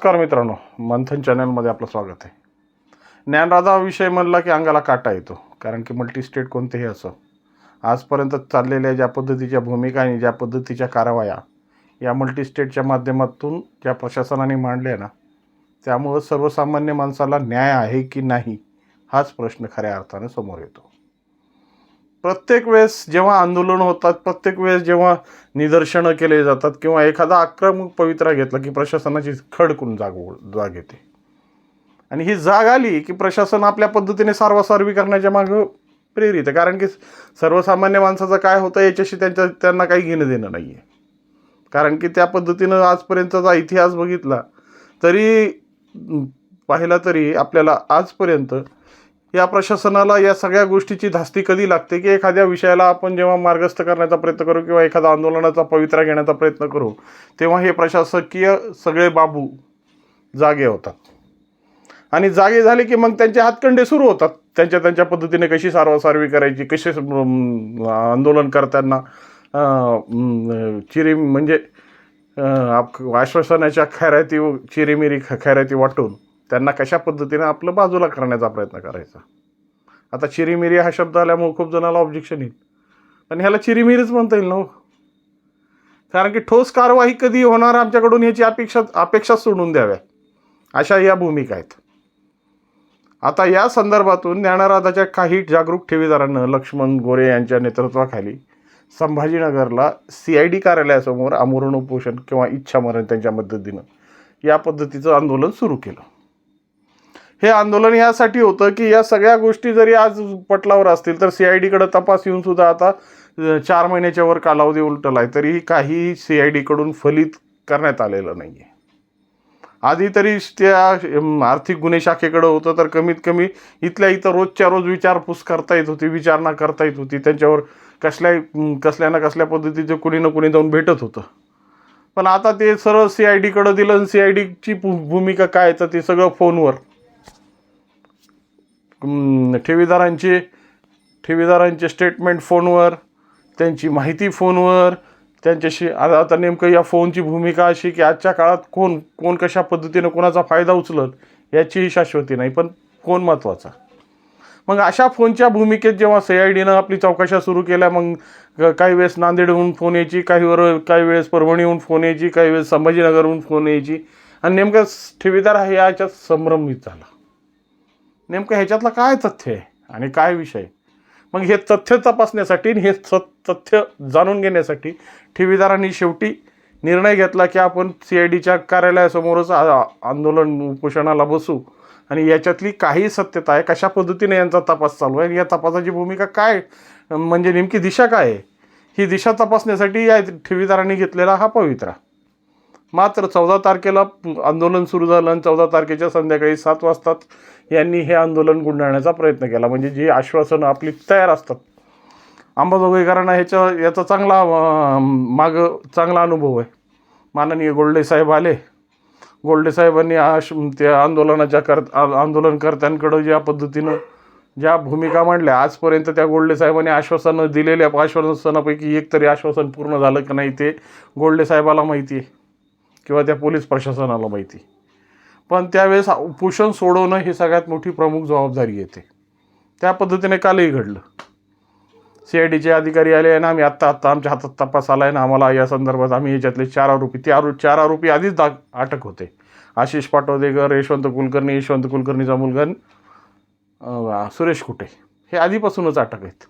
नमस्कार मित्रांनो मंथन चॅनलमध्ये आपलं स्वागत आहे. ज्ञानराधा विषय म्हणला की अंगाला काटा येतो कारण की मल्टी स्टेट कोणतेही असो आजपर्यंत चाललेल्या ज्या पद्धतीच्या भूमिका आणि ज्या पद्धतीच्या कारवाया या मल्टी स्टेटच्या माध्यमातून ज्या प्रशासनाने मांडल्या ना त्यामुळं सर्वसामान्य माणसाला न्याय आहे की नाही हाच प्रश्न खऱ्या अर्थाने समोर येतो. प्रत्येक वेळेस जेव्हा आंदोलन होतात प्रत्येक वेळेस जेव्हा निदर्शनं केले जातात किंवा एखादा आक्रमक पवित्रा घेतला की प्रशासनाची खडकून जाग जाग येते. आणि ही जाग आली की प्रशासन आपल्या पद्धतीने सारवासारवी करण्याच्या मागं प्रेरित आहे. कारण की सर्वसामान्य माणसाचं काय होतं याच्याशी त्यांच्या त्यांना काही घेणं देणं नाही आहे कारण की त्या पद्धतीनं आजपर्यंतचा इतिहास बघितला तरी पाहिला तरी आपल्याला आजपर्यंत या प्रशासनाला या सगळ्या गोष्टीची धास्ती कधी लागते की एखाद्या विषयाला आपण जेव्हा मार्गस्थ करण्याचा प्रयत्न करू किंवा एखादा आंदोलनाचा पवित्रा घेण्याचा प्रयत्न करू तेव्हा हे प्रशासकीय सगळे बाबू जागे होतात. आणि जागे झाले की मग त्यांचे हातखंडे सुरू होतात. त्यांच्या त्यांच्या पद्धतीने कशी सारवासारवी करायची कसे आंदोलन करताना चिरी म्हणजे आप- आश्वासनाच्या खैराती चिरीमिरी ख- खैराती वाटून त्यांना कशा पद्धतीने आपलं बाजूला करण्याचा प्रयत्न करायचा? आता चिरीमिरी हा शब्द आल्यामुळे खूप जणाला ऑब्जेक्शन येईल. पण ह्याला चिरीमिरीच म्हणता येईल ना हो? कारण की ठोस कारवाई कधी होणार आमच्याकडून ह्याची अपेक्षा अपेक्षा सोडून द्याव्या. अशा या भूमिका आहेत. आता या संदर्भातून ज्ञानाराधाच्या काही जागरूक ठेवीदारांना लक्ष्मण गोरे यांच्या नेतृत्वाखाली संभाजीनगरला सी आय डी कार्यालयासमोर आमरण उपोषण किंवा इच्छामरण त्यांच्या मदतीनं या पद्धतीचं आंदोलन सुरू केलं. हे आंदोलन यासाठी होतं की या सगळ्या गोष्टी जरी आज पटलावर असतील तर सी आय डीकडे तपास येऊन सुद्धा आता चार महिन्याच्या वर कालावधी उलटला आहे तरी काही सी आय डीकडून फलित करण्यात आलेलं नाही आहे आधी तरी त्या आर्थिक गुन्हे शाखेकडं होतं तर कमीत कमी इथल्या इथं रोजच्या रोज विचारपूस करता येत होती विचारणा करता येत होती त्यांच्यावर कसल्या कसल्या ना कसल्या पद्धतीचं कुणी ना कुणी जाऊन भेटत होतं. पण आता ते सरळ सी आय डीकडं दिलं आणि सी आय डीची भूमिका काय आहे तर ते सगळं फोनवर. ठेवीदारांचे ठेवीदारांचे स्टेटमेंट फोनवर त्यांची माहिती फोनवर त्यांच्याशी आता नेमकं या फोनची भूमिका अशी की आजच्या काळात कोण कोण कशा पद्धतीनं कोणाचा फायदा उचलत याचीही शाश्वती नाही पण कोण महत्त्वाचा मग अशा फोनच्या भूमिकेत जेव्हा सी आय डीनं आपली चौकशा सुरू केल्या मग काही वेळेस नांदेडहून फोन यायची काही वर काही वेळेस परभणीहून फोन यायची काही वेळेस संभाजीनगरहून फोन यायची. आणि नेमकं ठेवीदार हा याच्यात संभ्रमित झाला. नेमकं ह्याच्यातलं काय तथ्य आहे आणि काय विषय मग हे तथ्य तपासण्यासाठी आणि हे स तथ्य जाणून घेण्यासाठी ठेवीदारांनी शेवटी निर्णय घेतला की आपण सी आय डीच्या कार्यालयासमोरच आ- आंदोलन उपोषणाला बसू. आणि याच्यातली काही सत्यता आहे? कशा पद्धतीने यांचा तपास चालू आहे? आणि या तपासाची भूमिका काय म्हणजे नेमकी दिशा काय आहे? ही दिशा तपासण्यासाठी या ठेवीदारांनी घेतलेला हा पवित्रा. मात्र चौदा तारखेला आंदोलन सुरू झालं आणि चौदा तारखेच्या संध्याकाळी सात वाजताच यांनी हे आंदोलन गुंडाळण्याचा प्रयत्न केला. म्हणजे जी आश्वासनं आपली तयार असतात. अंबाजोगाईकरांना ह्याच्या याचा चांगला माग चांगला अनुभव आहे. माननीय गोल्डे साहेब आले. गोल्डे साहेबांनी आश त्या आंदोलनाच्या कर आंदोलनकर्त्यांकडं ज्या पद्धतीनं ज्या भूमिका मांडल्या आजपर्यंत त्या गोल्डे साहेबांनी आश्वासनं दिलेल्या आश्वासनापैकी एक तरी आश्वासन पूर्ण झालं की नाही ते गोल्डे साहेबाला माहिती आहे. किंवा त्या पोलीस प्रशासनाला माहिती. पण त्यावेळेस उपोषण सोडवणं ही सगळ्यात मोठी प्रमुख जबाबदारी येते. त्या पद्धतीने कालही घडलं. सी आय डीचे अधिकारी आले आणि आम्ही आत्ता आत्ता आमच्या हातात तपास आला आहे ना आम्हाला या संदर्भात आम्ही याच्यातले चार आरोपी ते आरो चार आरोपी आधीच दाग अटक होते. आशिष पाटोदेकर यशवंत कुलकर्णी यशवंत कुलकर्णीचा मुलगा सुरेश कुटे. हे आधीपासूनच अटक आहेत.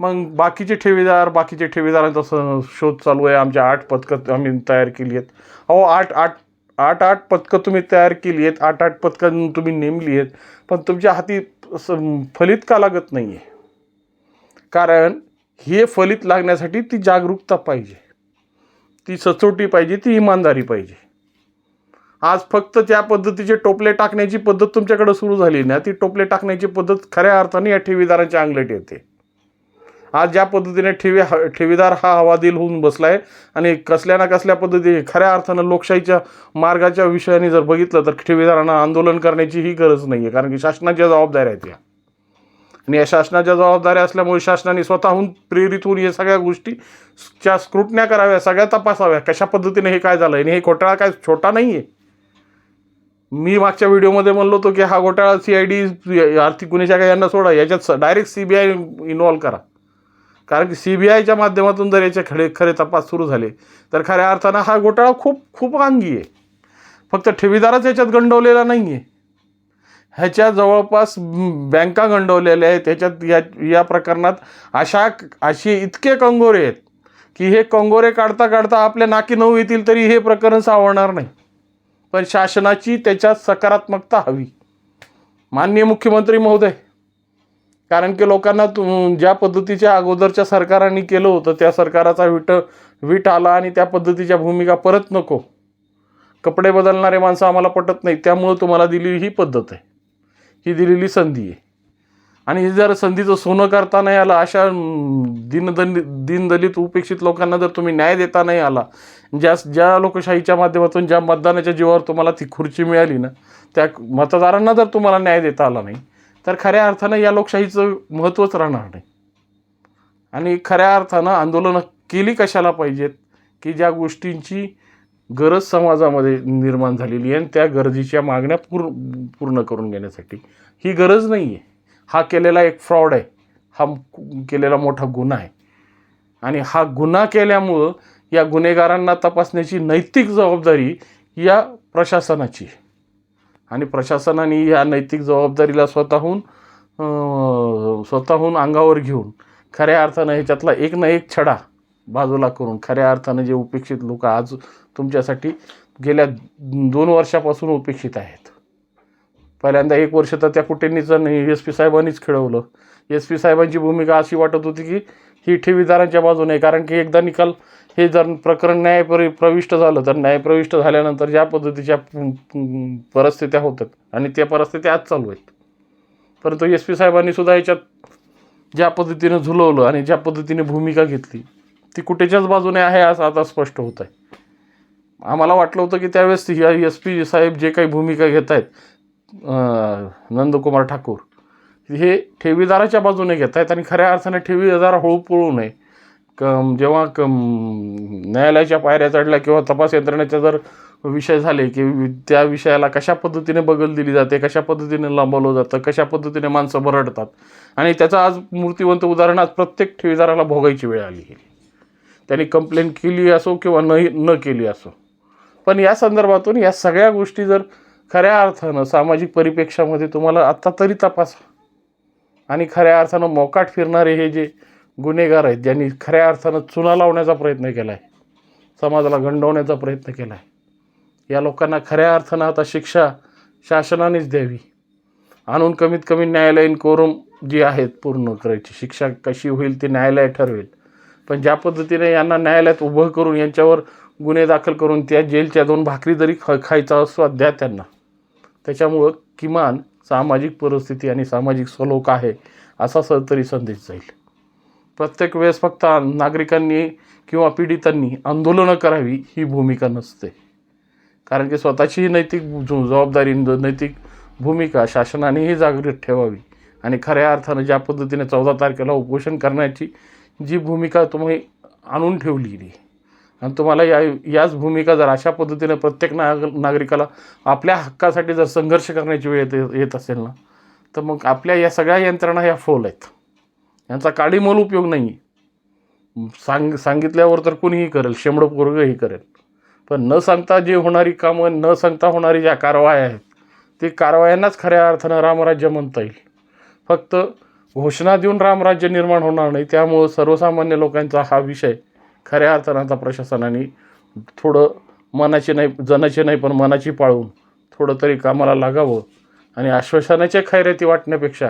मग बाकीचे ठेवीदार बाकीचे ठेवीदारांचा स- शोध चालू आहे. आमच्या आठ पथकं आम्ही तयार केली आहेत. अहो आठ आठ आठ आठ पथकं तुम्ही तयार केली आहेत. आठ आठ पथकं तुम्ही नेमली आहेत. पण तुमच्या हाती फलित का लागत नाही आहे कारण हे फलित लागण्यासाठी ती जागरूकता पाहिजे. ती सचोटी पाहिजे ती इमानदारी पाहिजे. आज फक्त त्या पद्धतीचे टोपले टाकण्याची पद्धत तुमच्याकडे सुरू झाली ना ती टोपले टाकण्याची पद्धत खऱ्या अर्थाने या ठेवीदारांच्या अंगलट येते. आज ज्या पद्धतीने ठेवी ठेवीदार हा हवादिल होऊन बसला आहे आणि कसल्या ना कसल्या पद्धतीने खऱ्या अर्थानं लोकशाहीच्या मार्गाच्या विषयाने जर बघितलं तर ठेवीदारांना आंदोलन करण्याची ही गरज नाही आहे कारण की शासनाच्या जबाबदाऱ्या आहेत या. आणि या शासनाच्या जबाबदाऱ्या असल्यामुळे शासनाने स्वतःहून प्रेरित होऊन या सगळ्या गोष्टी च्या स्क्रुटण्या कराव्या सगळ्या तपासाव्या कशा पद्धतीने हे काय झालं आणि हे घोटाळा काय छोटा नाही आहे मी मागच्या व्हिडिओमध्ये म्हणलो होतो की हा घोटाळा सी आय डी आर्थिक गुन्हे यांना सोडा याच्यात direct C B I involve करा. कारण की सी बी आयच्या माध्यमातून जर याचे खडे खरे तपास सुरू झाले तर खऱ्या अर्थानं हा घोटाळा खूप खूप अंगी आहे. फक्त ठेवीदारच याच्यात गंडवलेला नाही आहे ह्याच्या जवळपास बँका गंडवलेल्या आहेत. ह्याच्यात या या प्रकरणात अशा असे इतके कंगोरे आहेत की हे कंगोरे काढता काढता आपल्या नाकी नऊ येतील तरी हे प्रकरण सावरणार नाही. पण शासनाची त्याच्यात सकारात्मकता हवी. माननीय मुख्यमंत्री महोदय. कारण की लोकांना तु ज्या पद्धतीच्या अगोदरच्या सरकारांनी केलं होतं त्या सरकाराचा विट वीट आला आणि त्या पद्धतीच्या भूमिका परत नको. कपडे बदलणारे माणसं आम्हाला पटत नाही त्यामुळं तुम्हाला दिलेली ही पद्धत आहे. ही दिलेली संधी आहे. आणि हे जर संधीचं सोनं करता नाही आलं अशा दिनदलित दिनदलित दीनदलित उपेक्षित लोकांना जर तुम्ही न्याय देता नाही आला ज्या ज्या लोकशाहीच्या माध्यमातून ज्या मतदानाच्या जीवावर तुम्हाला ती खुर्ची मिळाली ना त्या मतदारांना जर तुम्हाला न्याय देता आला नाही तर खऱ्या अर्थानं या लोकशाहीचं महत्त्वच राहणार नाही. आणि खऱ्या अर्थानं आंदोलनं केली कशाला पाहिजेत? की ज्या गोष्टींची गरज समाजामध्ये निर्माण झालेली आहे आणि त्या गरजेच्या मागण्या पूर पूर्ण करून घेण्यासाठी. ही गरज नाही आहे. हा केलेला एक फ्रॉड आहे. हा केलेला मोठा गुन्हा आहे. आणि हा गुन्हा केल्यामुळं या गुन्हेगारांना तपासण्याची नैतिक जबाबदारी या प्रशासनाची आहे. आणि प्रशासनाने या नैतिक जबाबदारीला स्वतःहून स्वतःहून अंगावर घेऊन खऱ्या अर्थानं ह्याच्यातला एक ना एक छडा बाजूला करून खऱ्या अर्थानं जे उपेक्षित लोक आज तुमच्यासाठी गेल्या दोन वर्षापासून उपेक्षित आहेत. पहिल्यांदा एक वर्ष तर त्या कुटेंनीच एस पी साहेबांनीच खेळवलं. एस पी साहेबांची भूमिका अशी वाटत होती की ही ठेवीदारांच्या बाजूने आहे. कारण की एकदा निकाल हे जर प्रकरण न्यायपर प्रविष्ट झालं तर न्यायप्रविष्ट झाल्यानंतर ज्या पद्धतीच्या परिस्थित्या होतात आणि त्या परिस्थित्या आज चालू आहेत. परंतु एस पी साहेबांनी सुद्धा याच्यात ज्या पद्धतीनं झुलवलं आणि ज्या पद्धतीने भूमिका घेतली ती कुठेच्याच बाजूने आहे असं आता स्पष्ट होत आहे आम्हाला वाटलं होतं की त्यावेळेस या एस पी साहेब जे काही भूमिका घेत आहेत नंदकुमार ठाकूर. हे ठेवीदाराच्या बाजूने घेत आहेत आणि खऱ्या अर्थाने ठेवीदार हळू पळू नये. क जेव्हा क न्यायालयाच्या पायऱ्या चढल्या किंवा तपास यंत्रणेचा जर विषय झाले की त्या विषयाला कशा पद्धतीने बगल दिली जाते कशा पद्धतीने लांबवलं जातं कशा पद्धतीने माणसं बरडतात आणि त्याचं आज मूर्तिवंत उदाहरण आज प्रत्येक ठेवीदाराला भोगायची वेळ आली आहे. त्यांनी कंप्लेंट केली असो किंवा न न केली असो. पण या संदर्भातून या सगळ्या गोष्टी जर खऱ्या अर्थानं सामाजिक परिप्रेक्षामध्ये तुम्हाला आत्ता तरी तपासा. आणि खऱ्या अर्थानं मोकाट फिरणारे हे जे गुन्हेगार आहेत ज्यांनी खऱ्या अर्थानं चुना लावण्याचा प्रयत्न केला आहे समाजाला गंडवण्याचा प्रयत्न केला आहे या लोकांना खऱ्या अर्थानं आता शिक्षा शासनानेच द्यावी. आणून कमीत कमी न्यायालयीन कोरम जी आहेत पूर्ण करायची. शिक्षा कशी होईल ती न्यायालय ठरवेल. पण ज्या पद्धतीने यांना न्यायालयात उभं करून यांच्यावर गुन्हे दाखल करून त्या जेलच्या दोन भाकरी जरी ख खायचा स्वाद द्या त्यांना. त्याच्यामुळं किमान सामाजिक परिस्थिती आणि सामाजिक सलोख आहे असा स तरी संदेश जाईल. प्रत्येक वेळेस फक्त नागरिकांनी किंवा पीडितांनी आंदोलनं करावी ही भूमिका नसते. कारण की स्वतःचीही नैतिक जबाबदारी नैतिक भूमिका शासनानेही जागृत ठेवावी आणि खऱ्या अर्थानं ज्या पद्धतीने चौदा तारखेला उपोषण करण्याची जी भूमिका तुम्ही आणून ठेवली आणि तुम्हाला या याच भूमिका जर अशा पद्धतीने प्रत्येक नाग नागरिकाला आपल्या हक्कासाठी जर संघर्ष करण्याची वेळ येत येत असेल ना तर मग आपल्या या सगळ्या यंत्रणा ह्या फोल आहेत. यांचा काडीमोल उपयोग नाही सांग सांगितल्यावर तर कुणीही करेल शेंबडं पोरगंही करेल. पण न सांगता जे होणारी कामं न सांगता होणारी ज्या कारवाया आहेत ती कारवायांनाच खऱ्या अर्थानं रामराज्य म्हणता येईल. फक्त घोषणा देऊन रामराज्य निर्माण होणार नाही त्यामुळं सर्वसामान्य लोकांचा हा विषय खऱ्या अर्थानं आता प्रशासनाने थोडं मनाचे नाही जनाचे नाही पण मनाची पाळून थोडं तरी कामाला लागावं आणि आश्वासनाच्या खैऱ्याती वाटण्यापेक्षा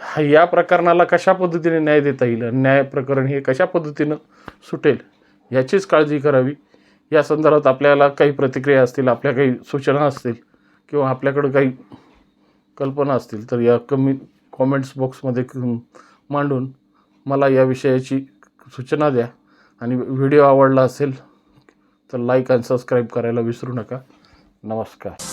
हा- या प्रकरणाला कशा पद्धतीने न्याय देता येईल? आणि न्याय प्रकरण हे कशा पद्धतीनं सुटेल याचीच काळजी करावी. या संदर्भात आपल्याला काही प्रतिक्रिया असतील आपल्या काही सूचना असतील किंवा आपल्याकडं काही कल्पना असतील तर या कमी कॉमेंट्स बॉक्समध्ये मांडून मला या विषयाची सूचना द्या. आणि व्हिडिओ आवडला असेल तर लाईक आणि सबस्क्राईब करायला विसरू नका. नमस्कार.